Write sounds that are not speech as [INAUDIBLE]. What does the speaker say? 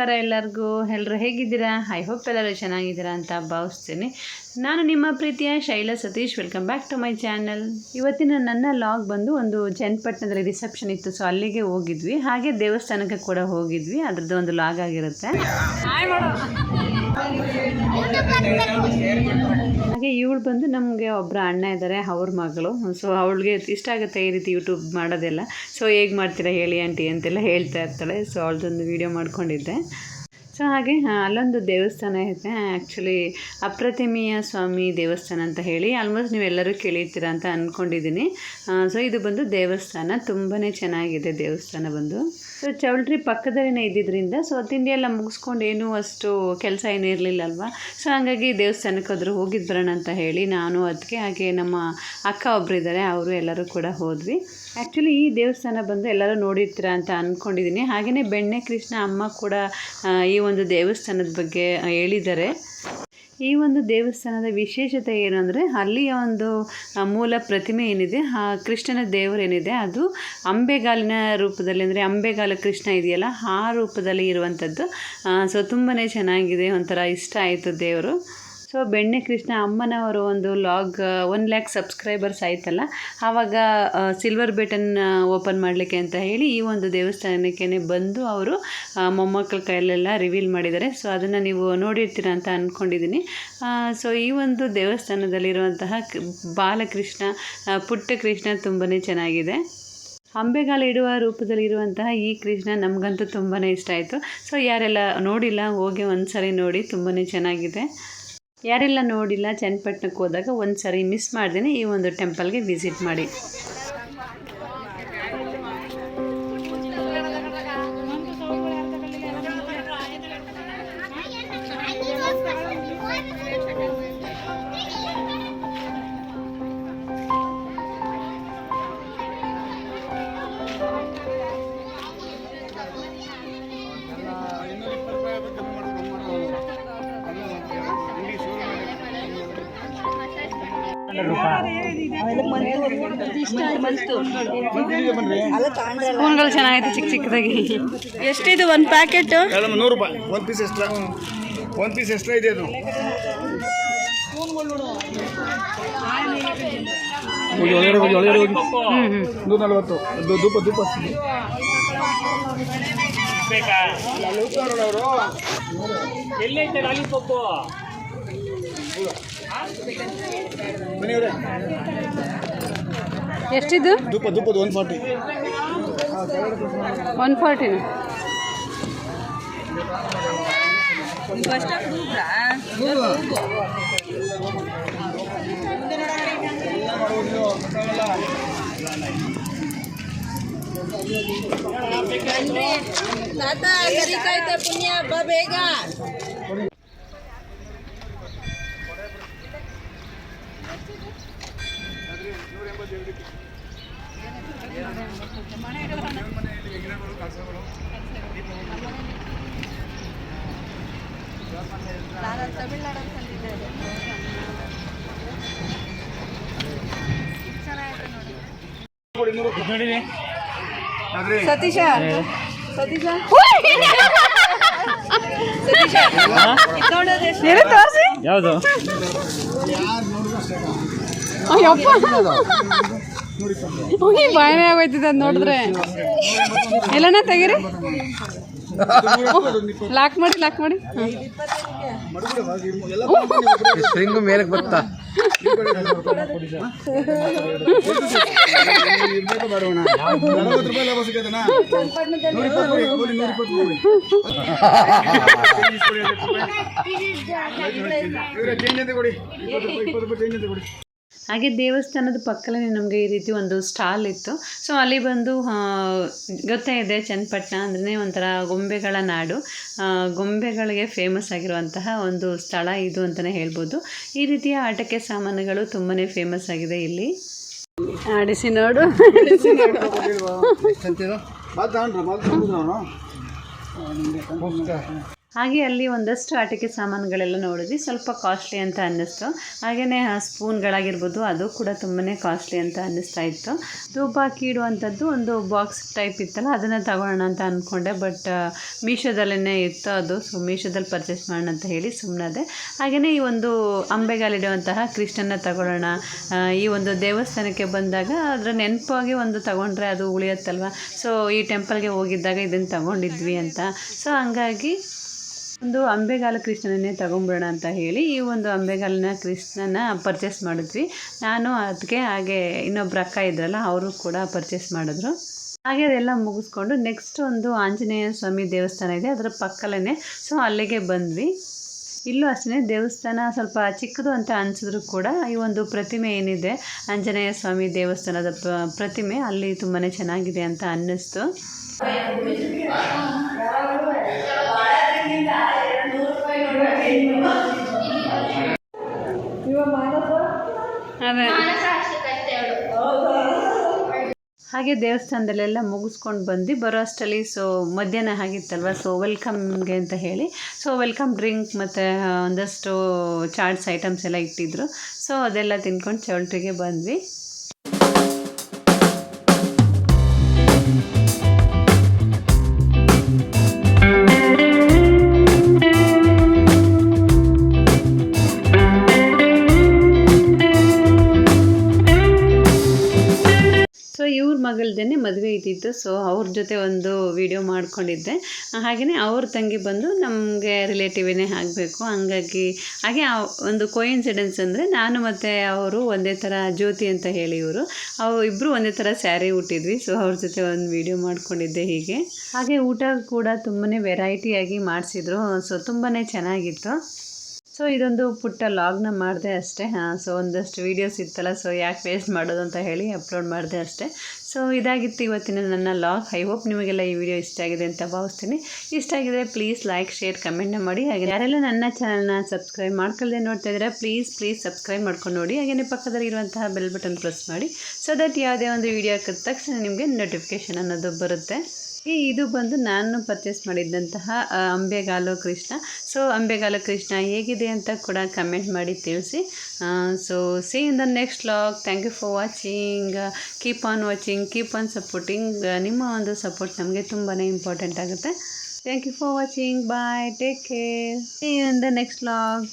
ನಮಸ್ಕಾರ ಎಲ್ಲರಿಗೂ. ಎಲ್ಲರೂ ಹೇಗಿದ್ದೀರಾ? ಐ ಹೋಪ್ ಎಲ್ಲರೂ ಚೆನ್ನಾಗಿದ್ದೀರಾ ಅಂತ ಭಾವಿಸ್ತೀನಿ. ನಾನು ನಿಮ್ಮ ಪ್ರೀತಿಯ Shaila Satish. Welcome back to my channel ಇವತ್ತಿನ ನನ್ನ ಲಾಗ್ ಬಂದು ಒಂದು ಚನ್ನಪಟ್ಟಣದಲ್ಲಿ ರಿಸೆಪ್ಷನ್ ಇತ್ತು. ಸೊ ಅಲ್ಲಿಗೆ ಹೋಗಿದ್ವಿ. ಹಾಗೆ ದೇವಸ್ಥಾನಕ್ಕೆ ಕೂಡ ಹೋಗಿದ್ವಿ. ಅದರದ್ದು ಒಂದು ಲಾಗ್ ಆಗಿರುತ್ತೆ. ಹಾಗೆ ಇವಳು ಬಂದು ನಮಗೆ ಒಬ್ಬರ ಅಣ್ಣ ಇದ್ದಾರೆ ಅವ್ರ ಮಗಳು. ಸೊ ಅವಳಿಗೆ ಇಷ್ಟ ಆಗುತ್ತೆ ಈ ರೀತಿ ಯೂಟ್ಯೂಬ್ ಮಾಡೋದೆಲ್ಲ. ಸೊ ಹೇಗೆ ಮಾಡ್ತೀರಾ ಹೇಳಿ ಆಂಟಿ ಅಂತೆಲ್ಲ ಹೇಳ್ತಾ ಇರ್ತಾಳೆ. ಸೊ ಅವಳದೊಂದು ವೀಡಿಯೋ ಮಾಡ್ಕೊಂಡಿದ್ದೆ. ಸೊ ಹಾಗೆ ಅಲ್ಲೊಂದು ದೇವಸ್ಥಾನ ಇದೆ ಆ್ಯಕ್ಚುಲಿ ಅಪ್ರತಿಮೀಯ ಸ್ವಾಮಿ ದೇವಸ್ಥಾನ ಅಂತ ಹೇಳಿ ಆಲ್ಮೋಸ್ಟ್ ನೀವೆಲ್ಲರೂ ಕೇಳಿರ್ತೀರ ಅಂತ ಅಂದ್ಕೊಂಡಿದ್ದೀನಿ ಸೊ ಇದು ಬಂದು ದೇವಸ್ಥಾನ. ತುಂಬಾ ಚೆನ್ನಾಗಿದೆ ದೇವಸ್ಥಾನ ಬಂದು. ಸೊ ಚೌಲ್ಟ್ರಿ ಪಕ್ಕದಲ್ಲೇ ಇದ್ದಿದ್ದರಿಂದ ಸೊ ತಿಂಡಿ ಎಲ್ಲ ಮುಗಿಸ್ಕೊಂಡು ಏನೂ ಅಷ್ಟು ಕೆಲಸ ಏನೂ ಇರಲಿಲ್ಲ ಅಲ್ವಾ ಸೊ ಹಾಗಾಗಿ ದೇವಸ್ಥಾನಕ್ಕೆ ಹೋಗಿದ್ದು ಬರೋಣ ಅಂತ ಹೇಳಿ ನಾನು ಅದಕ್ಕೆ ಹಾಗೆ ನಮ್ಮ ಅಕ್ಕ ಒಬ್ಬರಿದ್ದಾರೆ ಅವರು ಎಲ್ಲರೂ ಕೂಡ ಹೋದ್ವಿ. ಆ್ಯಕ್ಚುಲಿ ಈ ದೇವಸ್ಥಾನ ಬಂದು ಎಲ್ಲರೂ ನೋಡಿರ್ತೀರ ಅಂತ ಅಂದ್ಕೊಂಡಿದ್ದೀನಿ ಹಾಗೆಯೇ ಬೆಣ್ಣೆ ಕೃಷ್ಣ ಅಮ್ಮ ಕೂಡ ಈ ಒಂದು ದೇವಸ್ಥಾನದ ಬಗ್ಗೆ ಹೇಳಿದ್ದಾರೆ. ಈ ಒಂದು ದೇವಸ್ಥಾನದ ವಿಶೇಷತೆ ಏನು ಅಂದರೆ, ಅಲ್ಲಿಯ ಒಂದು ಮೂಲ ಪ್ರತಿಮೆ ಏನಿದೆ, ಆ, ಕೃಷ್ಣನ ದೇವರೇನಿದೆ ಅದು ಅಂಬೆಗಾಲಿನ ರೂಪದಲ್ಲಿ ಅಂದರೆ ಅಂಬೆಗಾಲ ಕೃಷ್ಣ ಇದೆಯಲ್ಲ, ಆ ರೂಪದಲ್ಲಿ ಇರುವಂಥದ್ದು. ಸೊ ತುಂಬಾ ಚೆನ್ನಾಗಿದೆ, ಒಂಥರ ಇಷ್ಟ ಆಯಿತು ದೇವರು. ಸೊ ಬೆಣ್ಣೆ ಕೃಷ್ಣ ಅಮ್ಮನವರು ಒಂದು ಲಾಗ್ ಒನ್ ಲ್ಯಾಕ್ ಸಬ್ಸ್ಕ್ರೈಬರ್ಸ್ ಆಯ್ತಲ್ಲ, ಆವಾಗ ಸಿಲ್ವರ್ ಬೇಟನ್ ಓಪನ್ ಮಾಡಲಿಕ್ಕೆ ಅಂತ ಹೇಳಿ ಈ ಒಂದು ದೇವಸ್ಥಾನಕ್ಕೆ ಬಂದು ಅವರು ಮೊಮ್ಮಕ್ಕಳ ಕೈಯಲ್ಲೆಲ್ಲ ರಿವೀಲ್ ಮಾಡಿದ್ದಾರೆ. ಸೊ ಅದನ್ನು ನೀವು ನೋಡಿರ್ತೀರ ಅಂತ ಅಂದ್ಕೊಂಡಿದ್ದೀನಿ ಸೊ ಈ ಒಂದು ದೇವಸ್ಥಾನದಲ್ಲಿರುವಂತಹ ಬಾಲಕೃಷ್ಣ ಪುಟ್ಟ ಕೃಷ್ಣ ತುಂಬಾ ಚೆನ್ನಾಗಿದೆ. ಅಂಬೆಗಾಲ ಇಡುವ ರೂಪದಲ್ಲಿರುವಂತಹ ಈ ಕೃಷ್ಣ ನಮಗಂತೂ ತುಂಬಾ ಇಷ್ಟ ಆಯಿತು. ಸೊ ಯಾರೆಲ್ಲ ನೋಡಿಲ್ಲ, ಹೋಗಿ ಒಂದು ನೋಡಿ ತುಂಬಾ ಚೆನ್ನಾಗಿದೆ. ಯಾರೆಲ್ಲ ನೋಡಿಲ್ಲ ಚನ್ನಪಟ್ಟಣಕ್ಕೆ ಹೋದಾಗ ಒಂದು ಸರಿ ಮಿಸ್ ಮಾಡ್ದೇ ಈ ಒಂದು ಟೆಂಪಲ್ಗೆ ವಿಸಿಟ್ ಮಾಡಿ. ಸ್ಪೂನ್ಗಳು ಚೆನ್ನಾಗೈತೆ ಚಿಕ್ಕ ಚಿಕ್ಕದಾಗಿ. ಎಷ್ಟಿದೆ ಒಂದು ಪ್ಯಾಕೆಟ್? ನೂರು ರೂಪಾಯಿ. ಒಂದು ಪೀಸ್ ಎಕ್ಸ್ಟ್ರಾ ಒಂದು ಪೀಸ್ ಎಕ್ಸ್ಟ್ರಾ ಇದೆ ಅದು. ಹೋಗಿ ಒಳಗಡೆ ಹೋಗಿ ಒಳಗಡೆ ಹೋಗಿ. ಹ್ಞೂ ಹ್ಞೂ ನೂರ ನಲ್ವತ್ತು ಅದು ಧೂಪ ಧೂಪ. ಎಷ್ಟಿದು ಧೂಪ ಧೂಪದ ಒನ್ ಫಾರ್ಟಿ ಒನ್ ಫಾರ್ಟಿನ ತಾತ ಕರಿಕಾಯ್ತ ಪುಣ್ಯ ಬಾ ಬೇಗ ತಮಿಳ್ನಾಡಲ್ಲಿ ತಂದಿದ್ದೆ ಸತೀಶ ಸತೀಶ ಯಾವುದು? ಆಗೋಯ್ತಿದೆ ಅದು ನೋಡಿದ್ರೆ. ಎಲ್ಲನ ತೆಗೀರಿ? [LAUGHS] ಲಾಕ್ ಮಾಡಿ ಲಾಕ್ ಮಾಡಿ. ಎಲ್ಲ ಸ್ಪ್ರಿಂಗ್ ಮೇಲೆ ಬರ್ತಾ ಕೊಡಿ ಹಾಗೆ ದೇವಸ್ಥಾನದ ಪಕ್ಕದಲ್ಲೇ ನಮಗೆ ಈ ರೀತಿ ಒಂದು ಸ್ಟಾಲ್ ಇತ್ತು. ಸೊ ಅಲ್ಲಿ ಬಂದು ಗೊತ್ತೇ ಇದೆ ಚನ್ನಪಟ್ಟಣ ಅಂದ್ರೆ ಒಂಥರ ಗೊಂಬೆಗಳ ನಾಡು. ಗೊಂಬೆಗಳಿಗೆ ಫೇಮಸ್ ಆಗಿರುವಂತಹ ಒಂದು ಸ್ಥಳ ಇದು ಅಂತಲೇ ಹೇಳ್ಬೋದು. ಈ ರೀತಿಯ ಆಟಕ್ಕೆ ಸಾಮಾನುಗಳು ತುಂಬಾ ಫೇಮಸ್ ಆಗಿದೆ ಇಲ್ಲಿ. ಆಡಿಸಿ ನೋಡು. ಹಾಗೆ ಅಲ್ಲಿ ಒಂದಷ್ಟು ಆಟಿಕೆ ಸಾಮಾನುಗಳೆಲ್ಲ ನೋಡಿದ್ವಿ. ಸ್ವಲ್ಪ ಕಾಸ್ಟ್ಲಿ ಅಂತ ಅನ್ನಿಸ್ತು. ಹಾಗೆಯೇ ಸ್ಪೂನ್ಗಳಾಗಿರ್ಬೋದು ಅದು ಕೂಡ ತುಂಬಾ ಕಾಸ್ಟ್ಲಿ ಅಂತ ಅನ್ನಿಸ್ತಾ ಇತ್ತು. ಧೂಪಾಕಿ ಇಡುವಂಥದ್ದು ಒಂದು ಬಾಕ್ಸ್ ಟೈಪ್ ಇತ್ತಲ್ಲ, ಅದನ್ನು ತಗೊಳ್ಳೋಣ ಅಂತ ಅಂದ್ಕೊಂಡೆ ಬಟ್ ಮೀಶೋದಲ್ಲೇ ಇತ್ತು ಅದು ಸೊ ಮೀಶೋದಲ್ಲಿ ಪರ್ಚೇಸ್ ಮಾಡೋಣ ಅಂತ ಹೇಳಿ ಸುಮ್ಮನದೆ ಹಾಗೆಯೇ ಈ ಒಂದು ಅಂಬೆಗಾಲಿಡುವಂತಹ ಕೃಷ್ಣನ ತಗೊಳ್ಳೋಣ. ಈ ಒಂದು ದೇವಸ್ಥಾನಕ್ಕೆ ಬಂದಾಗ ಅದರ ನೆನಪಾಗಿ ಒಂದು ತಗೊಂಡ್ರೆ ಅದು ಉಳಿಯತ್ತಲ್ವ? ಸೊ ಈ ಟೆಂಪಲ್ಗೆ ಹೋಗಿದ್ದಾಗ ಇದನ್ನು ತಗೊಂಡಿದ್ವಿ ಅಂತ. ಸೊ ಹಂಗಾಗಿ ಒಂದು ಅಂಬೆಗಾಲ ಕೃಷ್ಣನನ್ನೇ ತಗೊಂಬಿಡೋಣ ಅಂತ ಹೇಳಿ ಈ ಒಂದು ಅಂಬೆಗಾಲನ ಕೃಷ್ಣನ ಪರ್ಚೇಸ್ ಮಾಡಿದ್ವಿ. ನಾನು ಅದಕ್ಕೆ ಹಾಗೆ ಇನ್ನೊಬ್ರು ಅಕ್ಕ ಇದ್ರಲ್ಲ, ಅವರು ಕೂಡ ಪರ್ಚೇಸ್ ಮಾಡಿದ್ರು. ಹಾಗೆ ಅದೆಲ್ಲ ಮುಗಿಸ್ಕೊಂಡು ನೆಕ್ಸ್ಟ್ ಒಂದು ಆಂಜನೇಯ ಸ್ವಾಮಿ ದೇವಸ್ಥಾನ ಇದೆ, ಅದರ ಪಕ್ಕಲೇ ಸೊ ಅಲ್ಲಿಗೆ ಬಂದ್ವಿ. ಇಲ್ಲೂ ಅಷ್ಟೇ ದೇವಸ್ಥಾನ ಸ್ವಲ್ಪ ಚಿಕ್ಕದು ಅಂತ ಅನಿಸಿದ್ರು ಕೂಡ ಈ ಒಂದು ಪ್ರತಿಮೆ ಏನಿದೆ, ಆಂಜನೇಯ ಸ್ವಾಮಿ ದೇವಸ್ಥಾನದ ಪ್ರತಿಮೆ ಅಲ್ಲಿ ತುಂಬಾ ಚೆನ್ನಾಗಿದೆ ಅಂತ ಅನ್ನಿಸ್ತು. ಹಾಗೆ ದೇವಸ್ಥಾನದಲ್ಲೆಲ್ಲ ಮುಗಿಸ್ಕೊಂಡು ಬಂದು ಬರೋ ಅಷ್ಟರಲ್ಲಿ ಸೊ, ಮಧ್ಯಾಹ್ನ ಆಗಿತ್ತಲ್ವ? ಸೊ ವೆಲ್ಕಮ್ಗೆ ಅಂತ ಹೇಳಿ. ಸೊ ವೆಲ್ಕಮ್ ಡ್ರಿಂಕ್ ಮತ್ತು ಒಂದಷ್ಟು ಚಾಟ್ಸ್ ಐಟಮ್ಸ್ ಎಲ್ಲ ಇಟ್ಟಿದ್ರು. ಸೊ ಅದೆಲ್ಲ ತಿನ್ಕೊಂಡು ಚೌಲ್ಟ್ರಿಗೆ ಬಂದ್ವಿ. ಇವ್ರ ಮಗಳದೇನೆ ಮದುವೆ ಇದ್ದಿತ್ತು ಸೊ ಅವ್ರ ಜೊತೆ ಒಂದು ವಿಡಿಯೋ ಮಾಡ್ಕೊಂಡಿದ್ದೆ. ಹಾಗೆಯೇ ಅವ್ರ ತಂಗಿ ಬಂದು ನಮಗೆ ರಿಲೇಟಿವೇನೇ ಆಗಬೇಕು. ಹಂಗಾಗಿ, ಹಾಗೆ ಒಂದು ಕೋಇನ್ಸಿಡೆನ್ಸ್ ಅಂದರೆ ನಾನು ಮತ್ತು ಅವರು ಒಂದೇ ಥರ ಜ್ಯೋತಿ ಅಂತ ಹೇಳಿ ಇವರು. ಅವ್ರು ಇಬ್ಬರು ಒಂದೇ ಥರ ಸ್ಯಾರಿ ಹುಟ್ಟಿದ್ವಿ ಸೊ ಅವ್ರ ಜೊತೆ ಒಂದು ವಿಡಿಯೋ ಮಾಡ್ಕೊಂಡಿದ್ದೆ ಹೀಗೆ. ಹಾಗೆ ಊಟ ಕೂಡ ತುಂಬಾ ವೆರೈಟಿಯಾಗಿ ಮಾಡಿಸಿದ್ರು ಸೊ ತುಂಬಾ ಚೆನ್ನಾಗಿತ್ತು. ಸೊ ಇದೊಂದು ಪುಟ್ಟ ಲಾಗ್ನ ಮಾಡಿದೆ ಅಷ್ಟೇ. ಹಾಂ ಸೊ ಒಂದಷ್ಟು ವೀಡಿಯೋಸ್ ಇತ್ತಲ್ಲ ಸೊ ಯಾಕೆ ವೇಸ್ಟ್ ಮಾಡೋದು ಅಂತ ಹೇಳಿ ಅಪ್ಲೋಡ್ ಮಾಡಿದೆ ಅಷ್ಟೇ. ಸೊ ಇದಾಗಿತ್ತು ಇವತ್ತಿನ ನನ್ನ ಲಾಗ್. ಐ ಹೋಪ್ ನಿಮಗೆಲ್ಲ ಈ ವಿಡಿಯೋ ಇಷ್ಟ ಆಗಿದೆ ಅಂತ ಭಾವಿಸ್ತೀನಿ. ಇಷ್ಟ ಆಗಿದೆ ಪ್ಲೀಸ್ ಲೈಕ್ ಶೇರ್ ಕಮೆಂಟ್ನ ಮಾಡಿ. ಹಾಗೆ ಯಾರೆಲ್ಲ ನನ್ನ ಚಾನಲ್ನ ಸಬ್ಸ್ಕ್ರೈಬ್ ಮಾಡ್ಕೊಳ್ಳದೆ ನೋಡ್ತಾ ಇದ್ದೀರಾ ಪ್ಲೀಸ್ ಪ್ಲೀಸ್ ಸಬ್ಸ್ಕ್ರೈಬ್ ಮಾಡ್ಕೊಂಡು ನೋಡಿ. ಹಾಗೆಯೇ ಪಕ್ಕದಲ್ಲಿ ಇರುವಂತಹ ಬೆಲ್ ಬಟನ್ ಪ್ರೆಸ್ ಮಾಡಿ. ಸೊ ದಟ್ ಯಾವುದೇ ಒಂದು ವಿಡಿಯೋ ಹಾಕಿದ ತಕ್ಷಣ ನಿಮಗೆ ನೋಟಿಫಿಕೇಷನ್ ಅನ್ನೋದು ಬರುತ್ತೆ. ಈ ಇದು ಬಂದು ನಾನು ಪರ್ಚೇಸ್ ಮಾಡಿದ್ದಂತಹ ಅಂಬೆಗಾಲು ಕೃಷ್ಣ. ಸೊ ಅಂಬೆಗಾಲು ಕೃಷ್ಣ ಹೇಗಿದೆ ಅಂತ ಕೂಡ ಕಮೆಂಟ್ ಮಾಡಿ ತಿಳಿಸಿ. So see in the next vlog thank you for watching keep on watching keep on supporting ನಿಮ್ಮ ಒಂದು ಸಪೋರ್ಟ್ ನಮಗೆ ತುಂಬಾ ಇಂಪಾರ್ಟೆಂಟ್ ಆಗುತ್ತೆ. Thank you for watching bye take care see in the next vlog